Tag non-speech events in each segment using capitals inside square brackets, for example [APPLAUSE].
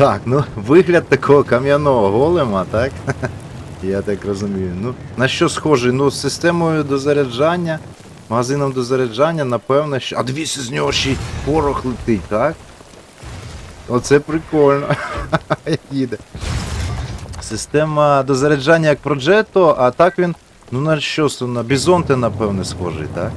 Так, ну вигляд такого кам'яного голема, так? [LAUGHS] Я так розумію. Ну, на що схожий? Ну, з системою дозаряджання, магазином дозаряджання, напевно, що. А дивіться, з нього ще й порох летить, так? Оце прикольно. [LAUGHS] Їде. Система дозаряджання як Progetto, а так він. Ну на що на Бізонте, напевне, схожий, так?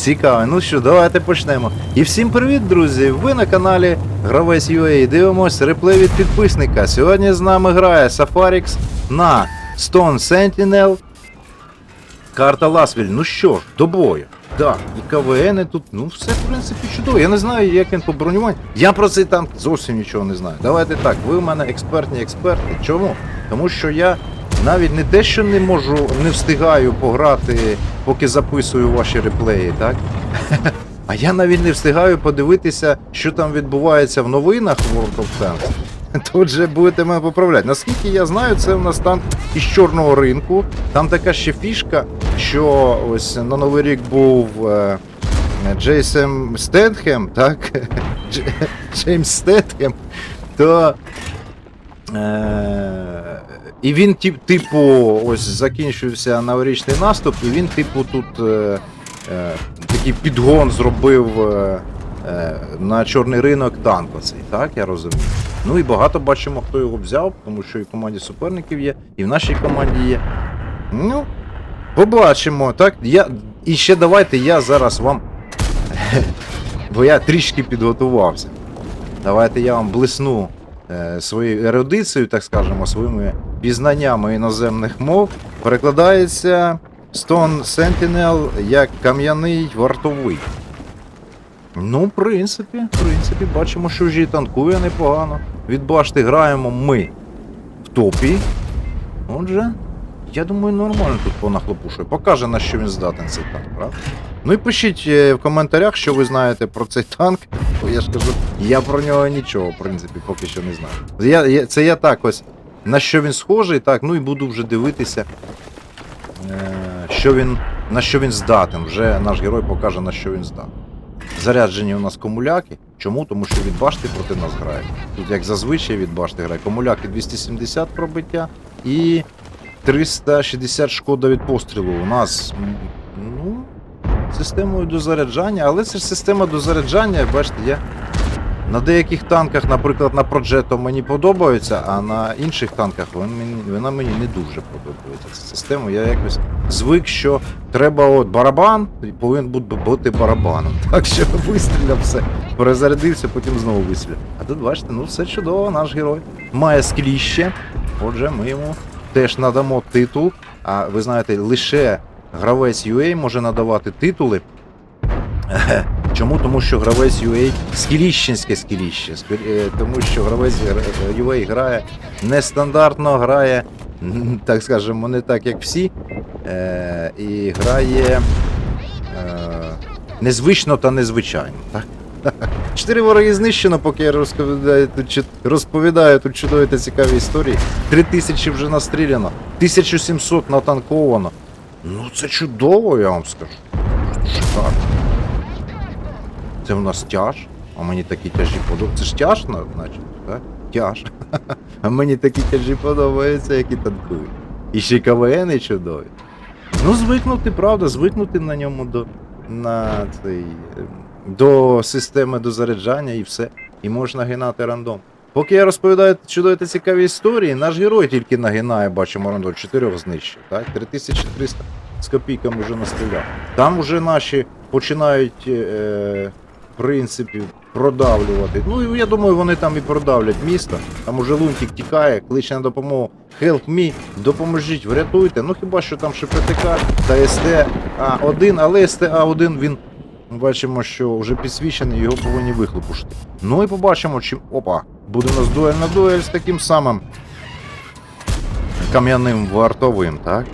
Цікаво. Ну що, давайте почнемо. І всім привіт, друзі! Ви на каналі Гравець UA. Дивимось реплей від підписника. Сьогодні з нами грає Safarix на Stone Sentinel. Карта Ласвіль. Ну що ж, до бою. Так, і КВН тут, ну все в принципі чудово. Я не знаю, як він по бронюванню. Я про цей танк зовсім нічого не знаю. Давайте так, ви у мене експертні експерти. Чому? Тому що я навіть не те, що не можу, не встигаю пограти, поки записую ваші реплеї, так? [LAUGHS] А я навіть не встигаю подивитися, що там відбувається в новинах World of Tanks. [LAUGHS] Тут же будете мене поправляти. Наскільки я знаю, це в нас танк із чорного ринку. Там така ще фішка, що ось на Новий рік був е, Джейсем Стетхем, так? [LAUGHS] Дж- Джеймс Стетхем, то. Е, і він, типу, ось закінчився новорічний наступ, і він, типу, тут е, е, такий підгон зробив е, е, на чорний ринок танк оцей, так, я розумію. Ну і багато бачимо, хто його взяв, тому що і в команді суперників є, і в нашій команді є. Ну, побачимо, так? Я, і ще давайте я зараз вам. [LAUGHS] Бо я трішки підготувався. Давайте я вам блисну е, своєю ерудицією, так скажемо, своїми пізнаннями іноземних мов. Перекладається Stone Sentinel як кам'яний вартовий. Ну, в принципі, в принципі, бачимо, що вже танкує непогано. Від башти граємо ми в топі. Отже, я думаю, нормально тут понахлопушує. Покаже, на що він здатен цей танк, правда? Ну і пишіть е, в коментарях, що ви знаєте про цей танк. Бо я ж кажу, я про нього нічого, в принципі, поки що не знаю. Я, я, це я так ось, на що він схожий, так, ну і буду вже дивитися, е, що він, на що він здатен. Вже наш герой покаже, на що він здатен. Заряджені у нас комуляки. Чому? Тому що від башти проти нас грає. Тут, як зазвичай, від башти грає. Комуляки 270 пробиття і 360 шкода від пострілу. У нас ну, системою дозаряджання, але це ж система дозаряджання, бачите, я на деяких танках, наприклад, на Progetto мені подобається, а на інших танках вона мені, не дуже подобається. Ця система. Я якось звик, що треба от барабан, і повинен бути барабаном. [LAUGHS] Так що вистріляв все, перезарядився, потім знову вистріляв. А тут бачите, ну все чудово, наш герой. Має скліще. Отже, ми йому теж надамо титул. А ви знаєте, лише гравець UA може надавати титули. Чому? Тому що гравець UA скіліщенське скіліще. Е, Тому що гравець UA грає нестандартно, грає, так скажемо, не так, як всі. Е, і грає е, незвично та незвичайно. Так? [LAUGHS] Чотири вороги знищено, поки я розповідаю тут, розповідаю тут чудові та цікаві історії. Три тисячі вже настріляно, 1700 натанковано. Ну це чудово, я вам скажу. Шикарно. Це в нас тяж, а мені такі тяжі подобаються. Це ж тяж, значить, так? Тяж. [LAUGHS] А мені такі тяжі подобаються, які танкують. І ще КВН чудові. Ну, звикнути, правда, звикнути на ньому до, на цей, е, до системи дозаряджання і все. І можна гинати рандом. Поки я розповідаю чудові та цікаві історії, наш герой тільки нагинає, бачимо рандом, чотирьох знищив, так? 3300 з копійками вже настріляв. Там вже наші починають, е, принципі, продавлювати. Ну, я думаю, вони там і продавлять місто. Там уже лунтик тікає, кличе на допомогу. Help me, допоможіть, врятуйте. Ну хіба що там ще ПТК та СТА-1, але СТА-1 він. Бачимо, що вже підсвічений, його повинні вихлопушити. Ну і побачимо, чи. Опа! Буде у нас дуель на дуель з таким самим кам'яним вартовим, так?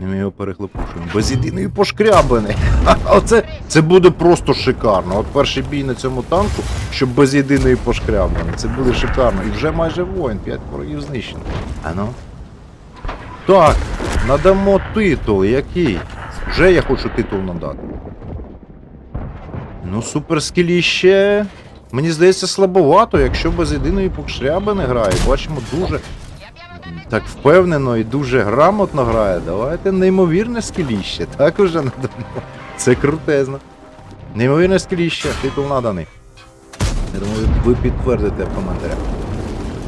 Ми його перехлопушуємо. Без єдиної пошкрябини. [LAUGHS] Оце це буде просто шикарно. От перший бій на цьому танку, щоб без єдиної пошкрябини. Це буде шикарно. І вже майже воїн, 5 ворогів знищено. А ну. Так, надамо титул, який? Вже я хочу титул надати. Ну, суперскіліще. Мені здається, слабовато, якщо без єдиної покшряби не грає. Бачимо, дуже так впевнено і дуже грамотно грає. Давайте неймовірне скіліще. Так уже надамо. Це крутезно. Неймовірне скіліще, титул наданий. Я думаю, ви підтвердите в коментарях.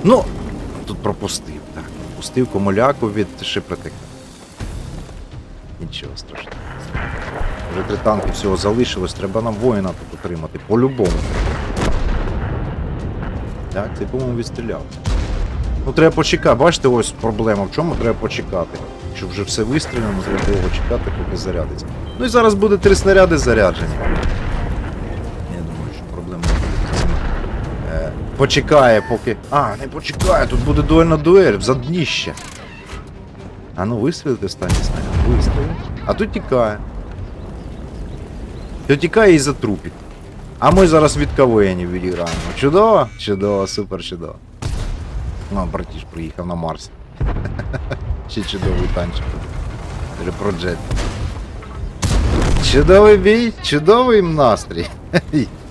Ну, тут пропустив, так. Пропустив комуляку від шипретика. Нічого страшного. Вже три танки всього залишилось, треба нам воїна тут отримати, по-любому. Так, цей, по-моєму, відстріляв. Ну треба почекати. Бачите, ось проблема. В чому треба почекати? Щоб вже все вистріляно, треба довго чекати, поки зарядиться. Ну і зараз буде три снаряди заряджені. Я думаю, що проблема буде. Е, почекає, поки. А, не почекає, тут буде дуельна дуель, в задніще. А ну вистрілити останній снаряд. Вистрілив. А тут тікає. То тікає і за трупів. А ми зараз від кавенів відіграємо. Чудово? Чудово, супер чудово. Ну, братіш приїхав на Марс. [LAUGHS] Ще чудовий танчик. Репроджет. Чудовий бій, чудовий настрій.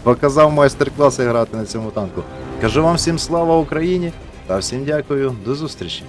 Показав майстер-класи грати на цьому танку. Кажу вам всім слава Україні та всім дякую, до зустрічі.